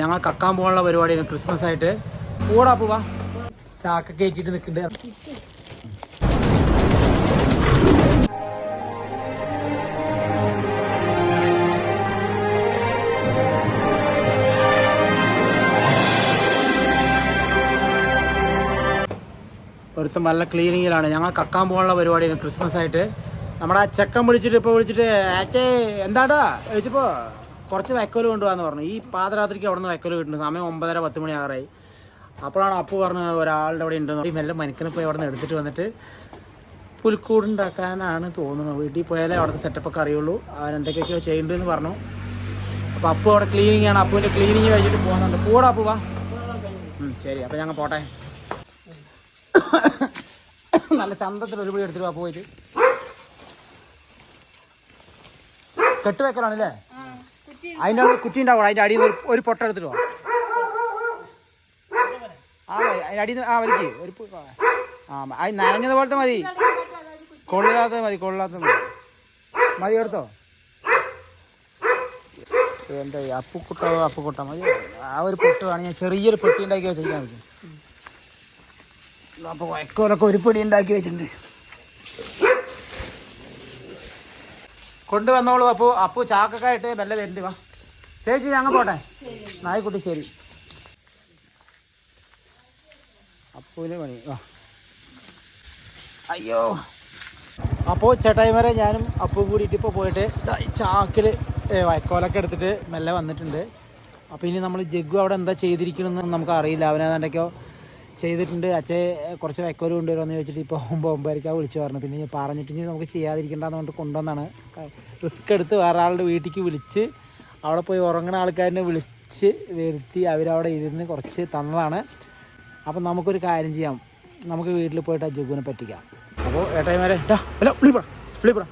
ഞങ്ങൾ കക്കാൻ പോകാനുള്ള പരിപാടിയാണ് ക്രിസ്മസ് ആയിട്ട്. കൂടാ പോവാ ചാക്ക കയറ്റിട്ട് നിൽക്കുന്നുണ്ട്. ഒരുത്തം നല്ല ക്ലീനിങ്ങിലാണ് ഞങ്ങൾ കക്കാൻ പോകാനുള്ള പരിപാടിയാണ് ക്രിസ്മസ് ആയിട്ട്. നമ്മുടെ ആ ചെക്കൻ വിളിച്ചിട്ട് ഇപ്പോൾ വിളിച്ചിട്ട് ആറ്റേ എന്താടാ? ചോദിച്ചപ്പോൾ കുറച്ച് വൈക്കോൽ കൊണ്ടുപോകാന്ന് പറഞ്ഞു. ഈ പാതരാത്രിക്ക് അവിടെ നിന്ന് വൈക്കോൽ കിട്ടുന്നു. സമയം ഒമ്പതര പത്ത് മണി ആറായി അപ്പോഴാണ് അപ്പു പറഞ്ഞത് ഒരാളുടെ അവിടെ ഉണ്ടെന്ന് ഈ മെല്ലെ മനുക്കനെ പോയി അവിടെ നിന്ന് എടുത്തിട്ട് വന്നിട്ട് പുൽക്കൂട് ഉണ്ടാക്കാനാണ് തോന്നുന്നത്. വീട്ടിൽ പോയാലേ അവിടുത്തെ സെറ്റപ്പൊക്കെ അറിയുള്ളൂ. അവൻ എന്തൊക്കെയൊക്കെയോ ചെയ്യേണ്ടതെന്ന് പറഞ്ഞു. അപ്പോൾ അപ്പു അവിടെ ക്ലീനിങ് ആണ്. അപ്പുവിന്റെ ക്ലീനിങ് കഴിഞ്ഞിട്ട് പോകുന്നുണ്ട്. കൂടെ അപ്പു വാ. ശരി. അപ്പോൾ ഞങ്ങൾ പോട്ടെ. നല്ല ചന്തത്തിൽ ഒരു പിടി എടുത്തിട്ട് അപ്പു പോയിട്ട്. കെട്ട് വെക്കലാണല്ലേ? അതിന്റെ അവിടെ കുറ്റി ഉണ്ടാവും അതിന്റെ അടിയിൽ നിന്ന് ഒരു- പൊട്ട എടുത്തിട്ട് ആ അടിയിൽ നിന്ന് ആ വലിക്ക് ഒരു ആ അത് നനഞ്ഞത് പോലത്തെ മതി. കൊള്ളില്ലാത്തത് മതി കൊള്ളാത്തത് മതി. മതി എടുത്തോ. ഈ അപ്പുക്കുട്ടോ അപ്പുക്കുട്ട മതി. ആ ഒരു പൊട്ട് ഞാൻ ചെറിയൊരു പെട്ടി ഉണ്ടാക്കി വെച്ചിരിക്കാൻ പറ്റും അപ്പോൾ വയക്കോലൊക്കെ ഒരു പിടി ഉണ്ടാക്കി വെച്ചിട്ടുണ്ട്. കൊണ്ടുവന്നോളൂ അപ്പു അപ്പു ചാക്കക്കായിട്ട് മെല്ലെ വരണ്ടി വാ. ചേച്ചി ഞങ്ങൾ പോട്ടെ? നായിക്കുട്ടി ശരി. അപ്പുവിന് പണി വാ. അയ്യോ. അപ്പോൾ ചേട്ടായി വരെ ഞാനും അപ്പും കൂടിയിട്ട് ഇപ്പോൾ പോയിട്ട് ചാക്കിൽ വയക്കോലൊക്കെ എടുത്തിട്ട് മെല്ലെ വന്നിട്ടുണ്ട്. അപ്പോൾ ഇനി നമ്മൾ ജഗ്ഗു അവിടെ എന്താ ചെയ്തിരിക്കണമെന്ന് നമുക്ക് അറിയില്ല അവനെന്തൊക്കെയോ ചെയ്തിട്ടുണ്ട്. അച്ഛൻ കുറച്ച് വയക്കോൽ കൊണ്ടുവരുമെന്ന് ചോദിച്ചിട്ട് ഇപ്പോൾ ഒമ്പത് ഒമ്പതരക്കാണ് വിളിച്ചു പറഞ്ഞു. പിന്നെ ഞാൻ പറഞ്ഞിട്ട് നമുക്ക് ചെയ്യാതിരിക്കേണ്ടെന്ന് പറഞ്ഞിട്ട് കൊണ്ടുവന്നാണ്. റിസ്ക് എടുത്ത് വേറെ ആളുടെ വീട്ടിലേക്ക് വിളിച്ച് അവിടെ പോയി ഉറങ്ങുന്ന ആൾക്കാരിനെ വിളിച്ച് വരുത്തി അവരവിടെ ഇരുന്ന് കുറച്ച് തന്നതാണ്. അപ്പം നമുക്കൊരു കാര്യം ചെയ്യാം. നമുക്ക് വീട്ടിൽ പോയിട്ട് ആ ജഗുവിനെ പറ്റിക്കാം. അപ്പോൾ ഏട്ടായിമാരെ ടാ അല്ല വിളിപ്പടാ വിളിപ്പടാ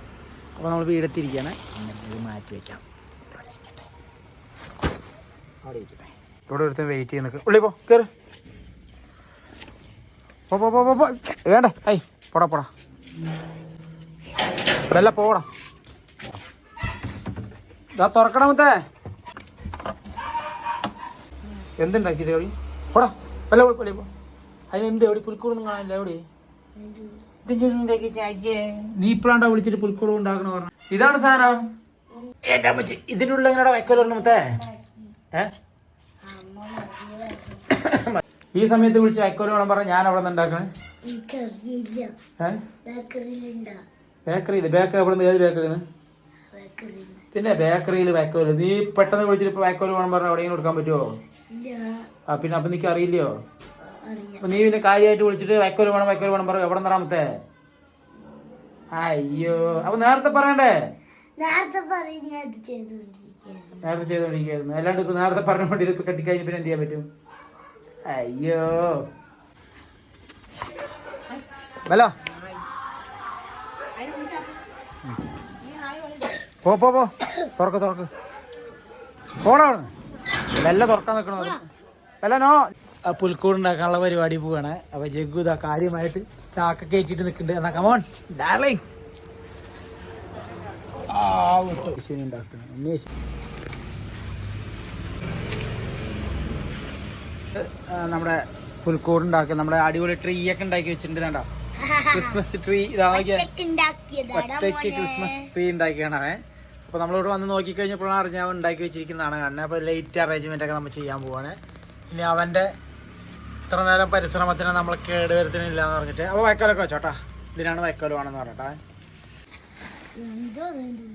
അപ്പോൾ നമ്മൾ വീടെത്തിയിരിക്കുകയാണ്. ഇത് മാറ്റി വയ്ക്കാം. അവിടെ ഇരിക്കട്ടെ. ഇവിടെ ഒരുത്തൻ വെയിറ്റ് നിൽക്കും കയറി പോ കയറ് പോ പോ പോ പോ വേണ്ട. ഐ പോടാ പോടാ. വെല്ല പോടാ. ഇതാ തുറക്കണമത്തേ എന്തുണ്ടാക്കിയിട്ട് എവിടെ പോടാ. വല്ല കുഴപ്പമില്ല പോ. അതിന് എന്ത് എവിടെ പുൽക്കൂടൊന്നും കാണാനില്ല എവിടെ? നീ ഇപ്പഴാണ്ടാ വിളിച്ചിട്ട് പുൽക്കൂട് ഉണ്ടാക്കണ പറഞ്ഞു. ഇതാണ് സാധനം. ഏട്ടാ അമ്മച്ചി ഇതിനുള്ള ഇങ്ങനെ വയ്ക്കലോ മത്തേ? ഏ? ഈ സമയത്ത് വിളിച്ച് വൈക്കോൽ വേണം പറഞ്ഞ ഞാൻ അവിടെ നിന്ന് ഉണ്ടാക്കണേ? ബേക്കറിയിൽ ബേക്കറി അവിടെ നിന്ന് ഏത് ബേക്കറിയിൽ പിന്നെ ബേക്കറിയിൽ വൈക്കോൽ നീ പെട്ടെന്ന് വിളിച്ചിട്ട് ഇപ്പൊ വൈക്കോൽ വേണം പറഞ്ഞാൽ എവിടെയെങ്കിലും കൊടുക്കാൻ പറ്റുമോ ആ പിന്നെ അപ്പൊ നിനക്ക് അറിയില്ലയോ? അറിയാം. നീ പിന്നെ കാര്യമായിട്ട് വിളിച്ചിട്ട് വൈക്കോൽ വേണം വൈക്കോൽ വേണം പറയും എവിടെ നിന്നാമത്തെ അയ്യോ. അപ്പൊ നേരത്തെ പറയണ്ടേ? നേരത്തെ നേരത്തെ ചെയ്തോണ്ടിരിക്കുന്നു അല്ലാണ്ട് ഇപ്പൊ നേരത്തെ പറഞ്ഞ വേണ്ടി ഇതിപ്പോ കെട്ടിക്കഴിഞ്ഞ പിന്നെ എന്ത് ചെയ്യാൻ പറ്റും? അയ്യോ. ഹലോ പോ പോ പോ. തുറക്ക് തുറക്ക്. പോണോ വെല്ല തുറക്കാൻ നിൽക്കണോ വെല്ല നോ. പുൽക്കൂട് ഉണ്ടാക്കാനുള്ള പരിപാടി പോവാണ്. അപ്പൊ ജഗ്ഗു ഇതാ കാര്യമായിട്ട് ചാക്ക കേക്കിട്ട് നിൽക്കുന്നുണ്ട് എന്നാ കമോൺ ഡാർലിംഗ് ആ വിട്ടു. ശരി ഉണ്ടാക്കണം നമ്മുടെ പുൽക്കൂട് ഉണ്ടാക്കി നമ്മുടെ അടിപൊളി ട്രീ ഒക്കെ ഉണ്ടാക്കി വെച്ചിട്ടുണ്ട് കണ്ടോ? ക്രിസ്മസ് ട്രീ ഇതാ നോക്കിയേ. ഉണ്ടാക്കിയതാണ് ഒറ്റയ്ക്ക് ക്രിസ്മസ് ട്രീ ഉണ്ടാക്കിയാണ് അപ്പൊ നമ്മളിവിടെ വന്ന് നോക്കിക്കഴിഞ്ഞപ്പോഴാണ് അറിഞ്ഞ അവൻ ഉണ്ടാക്കി വെച്ചിരിക്കുന്നതാണ് കാരണം അപ്പൊ ലൈറ്റ് അറേഞ്ച്മെന്റ് ഒക്കെ നമ്മൾ ചെയ്യാൻ പോവാണ്. ഇനി അവന്റെ ഇത്ര നേരം പരിശ്രമത്തിന് നമ്മൾ കേട് വരുത്തുന്നില്ല എന്ന് പറഞ്ഞിട്ട്. അപ്പൊ വൈക്കോലൊക്കെ വെച്ചോട്ടാ ഇതിനാണ് വൈക്കോൽ വേണമെന്ന് പറഞ്ഞിട്ടാ. എന്തോ ഇത്?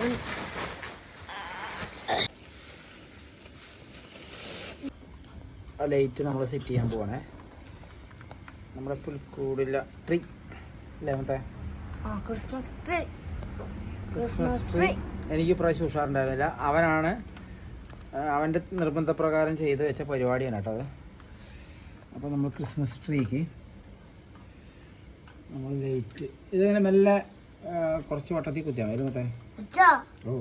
ആ ലൈറ്റ് നമ്മൾ സെറ്റ് ചെയ്യാൻ പോവാണേ. നമ്മുടെ പുൽക്കൂടില്ല ട്രീ അല്ലേ മറ്റേ? ക്രിസ്മസ് ട്രീ എനിക്ക് പ്രാവശ്യം ഉഷാറുണ്ടായിരുന്നില്ല. അവനാണ് അവന്റെ നിർബന്ധപ്രകാരം ചെയ്ത് വെച്ച പരിപാടിയാണ് കേട്ടോ അത്. അപ്പോൾ നമ്മൾ ക്രിസ്മസ് ട്രീക്ക് നമ്മൾ ലൈറ്റ് ഇതിങ്ങനെ മെല്ലെ കുറച്ച് വട്ടത്തിൽ കുത്തിയാൽ മതി. മറ്റേ ഓ.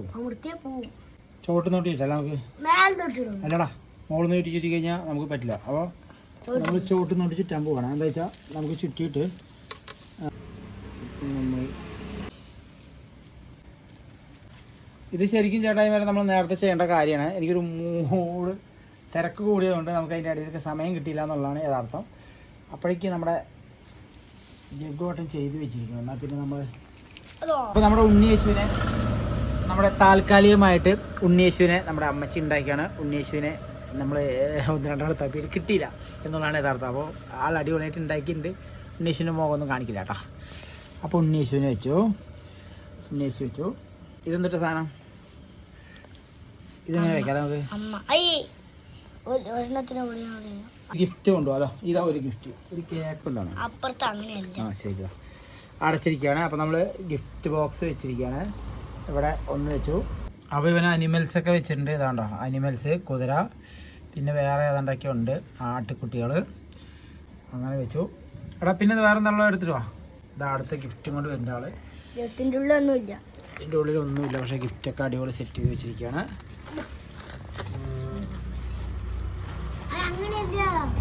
ചോട്ട് നോട്ടിയിട്ടല്ല നമുക്ക്? അല്ലടാ. മോളിൽ നിന്ന് ചുറ്റി ചുറ്റി കഴിഞ്ഞാൽ നമുക്ക് പറ്റില്ല. അപ്പോൾ നമ്മൾ ചോട്ട് നോട്ട് ചുറ്റാൻ പോകണം എന്താ വെച്ചാൽ നമുക്ക് ചുറ്റിയിട്ട് നമ്മൾ ഇത് ശരിക്കും ചേട്ടായി വരെ നമ്മൾ നേരത്തെ ചെയ്യേണ്ട കാര്യമാണ്. എനിക്കൊരു മൂട് തിരക്ക് കൂടിയതുകൊണ്ട് നമുക്ക് അതിന്റെ ഇടയിലൊക്കെ സമയം കിട്ടിയില്ല എന്നുള്ളതാണ് യഥാർത്ഥം. അപ്പോഴേക്ക് നമ്മുടെ ജഗ്ഗോട്ടം ചെയ്ത് വെച്ചിരിക്കുന്നു. എന്നാൽ പിന്നെ നമ്മൾ അപ്പോൾ നമ്മുടെ ഉണ്ണിയേശുവിനെ നമ്മുടെ താൽക്കാലികമായിട്ട് ഉണ്ണിയേശുവിനെ നമ്മുടെ അമ്മച്ചി ഉണ്ടാക്കിയാണ്. ഉണ്ണിയേശുവിനെ നമ്മൾ ഒന്ന് രണ്ടാൾ തപ്പിയിൽ കിട്ടിയില്ല എന്നുള്ളതാണ് യഥാർത്ഥം. അപ്പോൾ ആൾ അടിപൊളിയായിട്ട് ഉണ്ടാക്കിയിട്ടുണ്ട്. ഉണ്ണിയേശുവിന്റെ മുഖമൊന്നും കാണിക്കില്ല കേട്ടോ. അപ്പോൾ ഉണ്ണീശുവിനെ വെച്ചു. ഉണ്ണീശു വെച്ചു. ഇതെന്തിട്ട് സാധനം? ഇതെങ്ങനെ വെക്കാം നമുക്ക്? അതോ പറയാം ഗിഫ്റ്റ് കൊണ്ടുപോകാലോ ഇതാ ഒരു ഗിഫ്റ്റ്. ഒരു കേക്ക് ഉണ്ടാണ് അപ്പുറത്ത് അങ്ങനെയല്ല. ആ ശരി അടച്ചിരിക്കുകയാണ്. അപ്പോൾ നമ്മൾ ഗിഫ്റ്റ് ബോക്സ് വെച്ചിരിക്കുകയാണ്. ഇവിടെ ഒന്ന് വെച്ചു. അപ്പോൾ ഇവന് അനിമൽസ് ഒക്കെ വെച്ചിട്ടുണ്ട്. ഇതാണ്ടോ അനിമൽസ് കുതിര പിന്നെ വേറെ ഏതാണ്ടൊക്കെ ഉണ്ട്. ആട്ടുകുട്ടികൾ അങ്ങനെ വെച്ചു. എടാ പിന്നെ വേറെ എന്നുള്ള എടുത്തിട്ട് വാ. ഇതാ അടുത്ത ഗിഫ്റ്റും കൊണ്ട് വരുന്ന ആൾ. ദൈവത്തിന്റെ ഉള്ളൊന്നുമില്ല ഇതിന്റെ ഉള്ളിൽ ഒന്നുമില്ല പക്ഷേ ഗിഫ്റ്റൊക്കെ അടിപൊളി സെറ്റ് ചെയ്ത് വെച്ചിരിക്കുകയാണ്.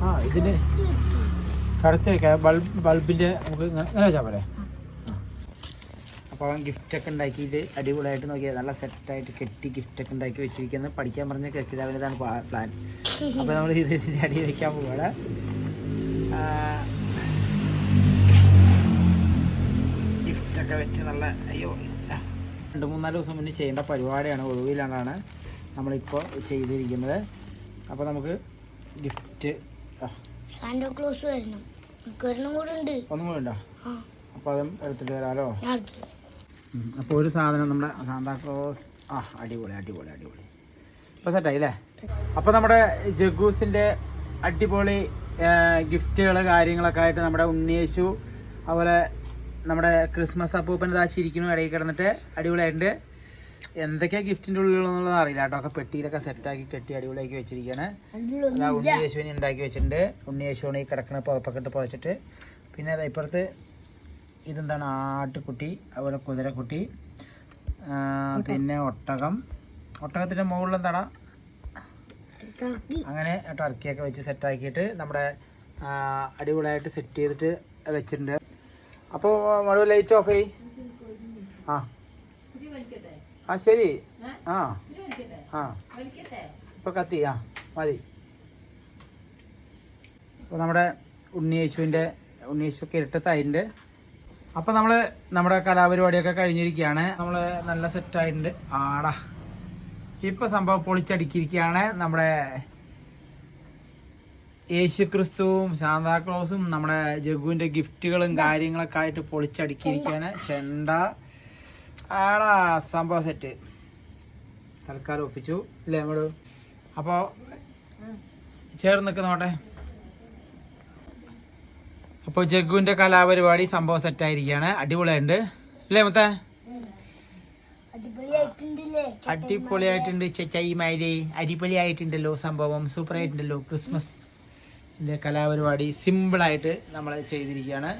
ആ ഇതിന് കടത്തി വെക്കാം. ബൾബ് ബൾബിന്റെ നമുക്ക് ഇങ്ങനെ വെച്ചാൽ പോലെ അപ്പോൾ അവൻ ഗിഫ്റ്റൊക്കെ ഉണ്ടാക്കിയിട്ട് അടിപൊളിയായിട്ട് നോക്കിയത് നല്ല സെറ്റായിട്ട് കെട്ടി ഗിഫ്റ്റൊക്കെ ഉണ്ടാക്കി വെച്ചിരിക്കുന്നത് പഠിക്കാൻ പറഞ്ഞ കേൾക്കില്ല പ്ലാൻ അപ്പോൾ നമ്മൾ ഇത് ഇതിന്റെ അടി വെക്കാൻ പോവാണ്. ഗിഫ്റ്റൊക്കെ വെച്ച് നല്ല അയ്യോ രണ്ട് മൂന്നാൽ ദിവസം മുന്നേ ചെയ്യേണ്ട പരിപാടിയാണ്. ഒഴിവിലാണ് നമ്മളിപ്പോൾ ചെയ്തിരിക്കുന്നത്. അപ്പോൾ നമുക്ക് ഗിഫ്റ്റ് ഒന്നും കൂടെ ഉണ്ടോ? അപ്പോൾ അതും എടുത്തിട്ട് വരാമല്ലോ അപ്പോൾ ഒരു സാധനം നമ്മുടെ സാന്താക്ലോസ് ആ അടിപൊളി അടിപൊളി അടിപൊളി. ഇപ്പോൾ സെറ്റായി അല്ലേ അപ്പോൾ നമ്മുടെ ജഗൂസിന്റെ അടിപൊളി ഗിഫ്റ്റുകൾ കാര്യങ്ങളൊക്കെ ആയിട്ട് നമ്മുടെ ഉണ്ണിയേശു അതുപോലെ നമ്മുടെ ക്രിസ്മസ് അപ്പൂപ്പൻ ഇതാച്ചിരിക്കുന്നു ഇടയിൽ കിടന്നിട്ട് അടിപൊളിയായിട്ടുണ്ട്. എന്തൊക്കെയാ ഗിഫ്റ്റിന്റെ ഉള്ളിലുള്ളതെന്നുള്ളത് അറിയില്ല കേട്ടോ. ഒക്കെ പെട്ടിയിലൊക്കെ സെറ്റാക്കി കെട്ടി അടിപൊളിയാക്കി വെച്ചിരിക്കുകയാണ് ഉണ്ണിയേശുവിനെ ഉണ്ടാക്കി വെച്ചിട്ടുണ്ട്. ഉണ്ണിയേശുവിനെ ഈ കിടക്കണ പുറപ്പൊക്കെ ഇട്ട് പുതച്ചിട്ട്. പിന്നെ അതാ ഇപ്പുറത്ത് ഇതെന്താണ്? ആട്ടുകുട്ടി അതുപോലെ കുതിരക്കുട്ടി പിന്നെ ഒട്ടകം. ഒട്ടകത്തിന്റെ മുകളിൽ എന്താണ് അങ്ങനെ ടർക്കിയൊക്കെ വെച്ച് സെറ്റാക്കിയിട്ട് നമ്മുടെ അടിപൊളിയായിട്ട് സെറ്റ് ചെയ്തിട്ട് വെച്ചിട്ടുണ്ട്. അപ്പോൾ മഴ ലൈറ്റ് ഓഫ് ആയി. ആ. ആ ശരി. ആ. ആ. ഇപ്പോൾ കത്തി. ആ മതി. അപ്പോൾ നമ്മുടെ ഉണ്ണിയേശുവിന്റെ ഉണ്ണിയേശുവൊക്കെ ഇരട്ടത്തായിട്ടുണ്ട് അപ്പോൾ നമ്മൾ നമ്മുടെ കലാപരിപാടിയൊക്കെ കഴിഞ്ഞിരിക്കുകയാണ്. നമ്മൾ നല്ല സെറ്റായിട്ടുണ്ട് ആടാ. ഇപ്പൊ സംഭവം പൊളിച്ചടുക്കിയിരിക്കുകയാണ് നമ്മുടെ യേശു ക്രിസ്തുവും സാന്താക്ലോസും നമ്മുടെ ജഗുവിന്റെ ഗിഫ്റ്റുകളും കാര്യങ്ങളൊക്കെ ആയിട്ട് പൊളിച്ചടുക്കിയിരിക്കുകയാണ് ചെണ്ട. ആടാ സംഭവം സെറ്റ് തൽക്കാലം ഒപ്പിച്ചു. അല്ലേ നമ്മൾ? അപ്പോൾ ചേർന്ന് നിൽക്കുന്നോട്ടെ അപ്പോൾ ജഗുവിന്റെ കലാപരിപാടി സംഭവം സെറ്റ് സെറ്റായിരിക്കുകയാണ് അടിപൊളിയായിട്ടുണ്ട്. അല്ലേ മത്തെ? അടിപൊളിയായിട്ടുണ്ട് ചൈമാരി അടിപൊളിയായിട്ടുണ്ടല്ലോ സംഭവം. സൂപ്പർ ആയിട്ടുണ്ടല്ലോ ക്രിസ്മസ് കലാപരിപാടി കലാപരിപാടി. സിമ്പിളായിട്ട് നമ്മൾ ചെയ്തിരിക്കുകയാണ്.